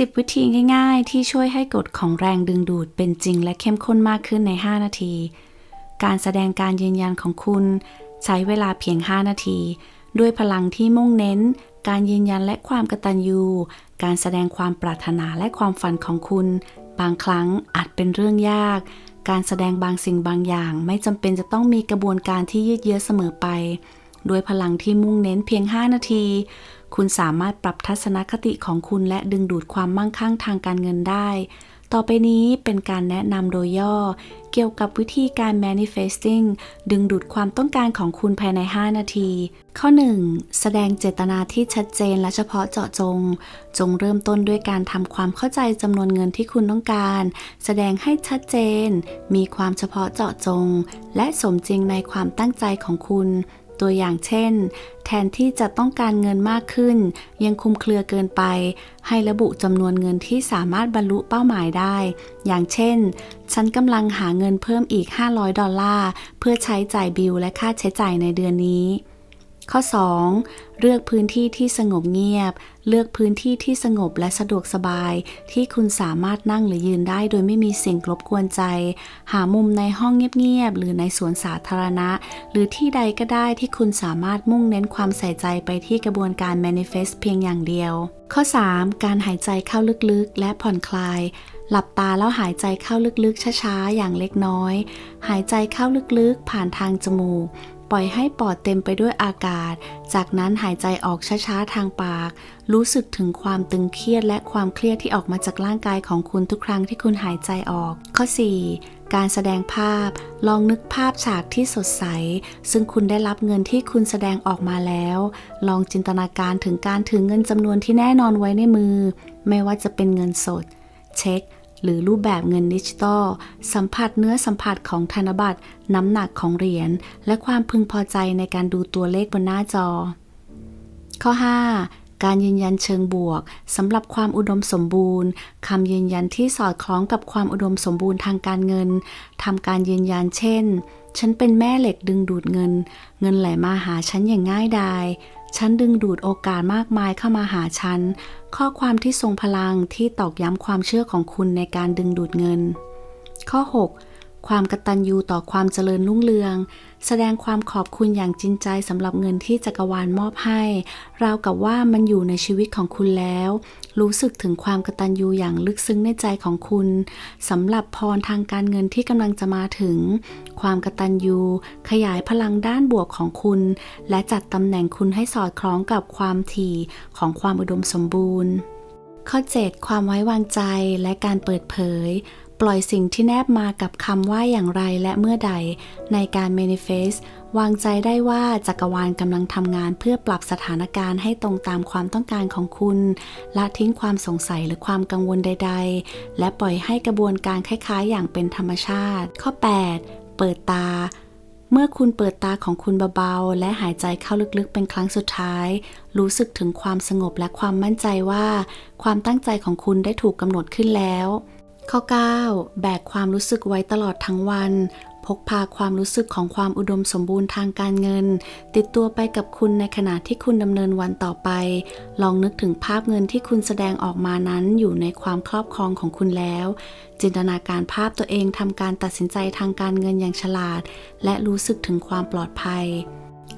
10 วิธีง่าย ๆ ที่ช่วยให้กฎของแรงดึงดูดเป็นจริงและเข้มข้นมากขึ้นใน 5 นาที การแสดงการยืนยันของคุณ ใช้เวลาเพียง 5 นาที ด้วยพลังที่มุ่งเน้น การยืนยันและความกตัญญู การแสดงความปรารถนาและความฝันของคุณ บางครั้งอาจเป็นเรื่องยาก การแสดงบางสิ่งบางอย่าง ไม่จำเป็นจะต้องมีกระบวนการที่ยืดเยื้อเสมอไป ด้วยพลังที่มุ่งเน้นเพียง 5 นาที คุณสามารถปรับทัศนคติของคุณและดึงดูดความมั่งคั่งทางการเงินได้ ต่อไปนี้เป็นการแนะนำโดยย่อ เกี่ยวกับวิธีการ manifesting ดึงดูดความต้องการของคุณภายใน 5 นาที ข้อ 1. แสดงเจตนาที่ชัดเจนและเฉพาะเจาะจง จงเริ่มต้นด้วยการทำความเข้าใจจำนวนเงินที่คุณต้องการ แสดงให้ชัดเจน มีความเฉพาะเจาะจง และสมจริงในความตั้งใจของคุณ ตัวอย่างเช่น แทนที่จะต้องการเงินมากขึ้น ยังคุมเครือเกินไป ให้ระบุจำนวนเงินที่สามารถบรรลุเป้าหมายได้ อย่างเช่น ฉันกำลังหาเงินเพิ่มอีก 500 ดอลลาร์ เพื่อใช้จ่ายบิลและค่าใช้จ่ายในเดือนนี้ ข้อ 2. เลือกพื้นที่ที่สงบเงียบ เลือกพื้นที่ที่สงบและสะดวกสบาย ที่คุณสามารถนั่งหรือยืนได้ โดยไม่มีสิ่งรบกวนใจ หามุมในห้องเงียบๆหรือในสวนสาธารณะ หรือที่ใดก็ได้ที่คุณสามารถมุ่งเน้นความใส่ใจไปที่กระบวนการ manifest เพียงอย่างเดียว ข้อ 3. การหายใจเข้าลึกๆ และผ่อนคลายหลับตาแล้วหายใจเข้าลึกๆ ช้าๆ อย่างเล็กน้อย หายใจเข้าลึกๆ ผ่านทางจมูก ปล่อยให้ปอดเต็มไปด้วยอากาศ จากนั้นหายใจออกช้าๆทางปาก รู้สึกถึงความตึงเครียดและความเครียดที่ออกมาจากร่างกายของคุณทุกครั้งที่คุณหายใจออก ข้อ 4. การแสดงภาพ ลองนึกภาพฉากที่สดใส ซึ่งคุณได้รับเงินที่คุณแสดงออกมาแล้ว ลองจินตนาการถึงการถือเงินจำนวนที่แน่นอนไว้ในมือ ไม่ว่าจะเป็นเงินสด เช็ค หรือรูปแบบเงินดิจิตอลสัมผัสเนื้อสัมผัสของธนบัตร น้ำหนักของเหรียญ และความพึงพอใจในการดูตัวเลขบนหน้าจอ ข้อ 5. การยืนยันเชิงบวกสำหรับความอุดมสมบูรณ์คำยืนยันที่สอดคล้องกับความอุดมสมบูรณ์ทางการเงินทำการยืนยันเช่น ฉันเป็นแม่เหล็กดึงดูดเงิน เงินไหลมาหาฉันอย่างง่ายดาย ฉันดึงดูดโอกาสมากมายเข้ามาหาฉัน ข้อความที่ทรงพลังที่ตอกย้ำความเชื่อของคุณในการดึงดูดเงิน ข้อ 6. ความกตัญญูต่อความเจริญรุ่งเรือง แสดงความขอบคุณอย่างจริงใจสำหรับเงินที่จักรวาลมอบให้ ราวกับว่ามันอยู่ในชีวิตของคุณแล้ว รู้สึกถึงความกตัญญูอย่างลึกซึ้งในใจของคุณสำหรับพรทางการเงินที่กำลังจะมาถึง ความกตัญญูขยายพลังด้านบวกของคุณ และจัดตำแหน่งคุณให้สอดคล้องกับความถี่ของความอุดมสมบูรณ์ข้อ 7 ความไว้วางใจและการเปิดเผย ปล่อยสิ่งที่แนบมากับคำว่าอย่างไรและเมื่อใด ในการ manifest วางใจได้ว่าจักรวาลกำลังทำงานเพื่อปรับสถานการณ์ให้ตรงตามความต้องการของคุณ ละทิ้งความสงสัยหรือความกังวลใด ๆ และปล่อยให้กระบวนการคล้ายๆ อย่างเป็นธรรมชาติ ข้อ 8 เปิดตาเมื่อคุณเปิดตาของคุณเบาๆ และหายใจเข้าลึกๆ เป็นครั้งสุดท้าย รู้สึกถึงความสงบและความมั่นใจว่า ความตั้งใจของคุณได้ถูกกำหนดขึ้นแล้ว ข้อ 9 แบกความรู้สึกไว้ตลอดทั้งวัน พกพาความรู้สึกของความอุดมสมบูรณ์ทางการเงิน ติดตัวไปกับคุณในขณะที่คุณดำเนินวันต่อไป ลองนึกถึงภาพเงินที่คุณแสดงออกมานั้นอยู่ในความครอบครองของคุณแล้ว จินตนาการภาพตัวเองทำการตัดสินใจทางการเงินอย่างฉลาด และรู้สึกถึงความปลอดภัย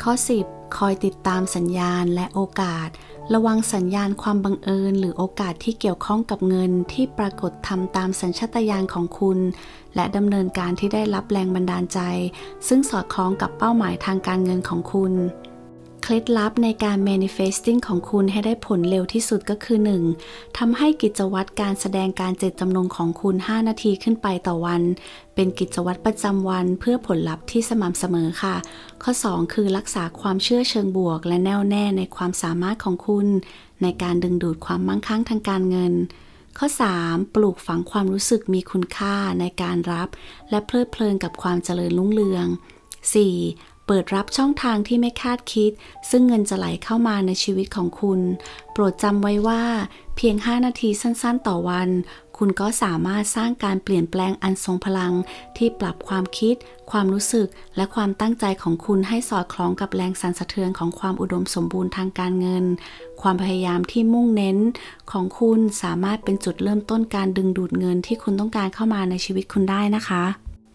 ข้อ 10 คอยติดตามสัญญาณและโอกาส ระวังสัญญาณความบังเอิญ หรือโอกาสที่เกี่ยวข้องกับเงินที่ปรากฏทำตามสัญชาตญาณของคุณ และดำเนินการที่ได้รับแรงบันดาลใจ ซึ่งสอดคล้องกับเป้าหมายทางการเงินของคุณ เคล็ดลับในการ manifesting ของคุณให้ได้ผลเร็วที่สุดก็คือ 1. ทำให้กิจวัตรการแสดงการเจตจำนงของคุณ 5 นาทีขึ้นไปต่อวัน เป็นกิจวัตรประจำวันเพื่อผลลัพธ์ที่สม่ำเสมอค่ะ ข้อ 2 คือรักษาความเชื่อเชิงบวก และแน่วแน่ในความสามารถของคุณ ในการดึงดูดความมั่งคั่งทางการเงินข้อ 3. ปลูกฝังความรู้สึกมีคุณค่าในการรับ และเพลิดเพลินกับความเจริญรุ่งเรือง 4. เปิดรับช่องทางที่ไม่คาดคิด ซึ่งเงินจะไหลเข้ามาในชีวิตของคุณ โปรดจำไว้ว่า เพียง 5 นาทีสั้นๆ ต่อวัน คุณก็สามารถสร้างการเปลี่ยนแปลงอันทรงพลัง ที่ปรับความคิด ความรู้สึก และความตั้งใจของคุณให้สอดคล้องกับแรงสั่นสะเทือนของความอุดมสมบูรณ์ทางการเงิน ความพยายามที่มุ่งเน้น ของคุณสามารถเป็นจุดเริ่มต้นการดึงดูดเงินที่คุณต้องการเข้ามาในชีวิตคุณได้นะคะ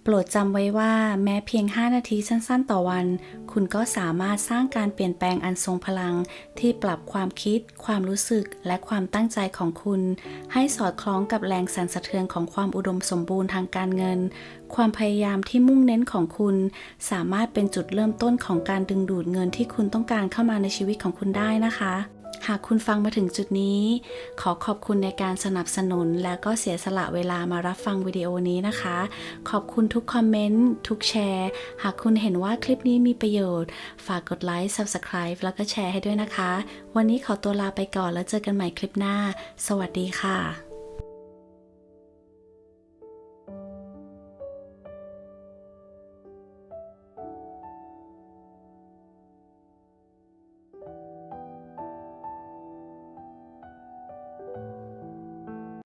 ปรดจำไว้ว่าแม้เพียง 5 นาทีสั้นๆ ต่อวัน คุณก็สามารถสร้างการเปลี่ยนแปลงอันทรงพลัง ที่ปรับความคิด ความรู้สึก และความตั้งใจของคุณ ให้สอดคล้องกับแรงสั่นสะเทือนของความอุดมสมบูรณ์ทางการเงิน ความพยายามที่มุ่งเน้นของคุณ สามารถเป็นจุดเริ่มต้นของการดึงดูดเงินที่คุณต้องการเข้ามาในชีวิตของคุณได้นะคะ หากคุณฟังมาถึงจุดนี้ ขอขอบคุณในการสนับสนุน และก็เสียสละเวลามารับฟังวิดีโอนี้นะคะ ขอบคุณทุกคอมเมนต์ ทุกแชร์ หากคุณเห็นว่าคลิปนี้มีประโยชน์ ฝากกดไลค์ Subscribe แล้วก็แชร์ให้ด้วยนะคะ วันนี้ขอตัวลาไปก่อนแล้วเจอกันใหม่คลิปหน้า สวัสดีค่ะ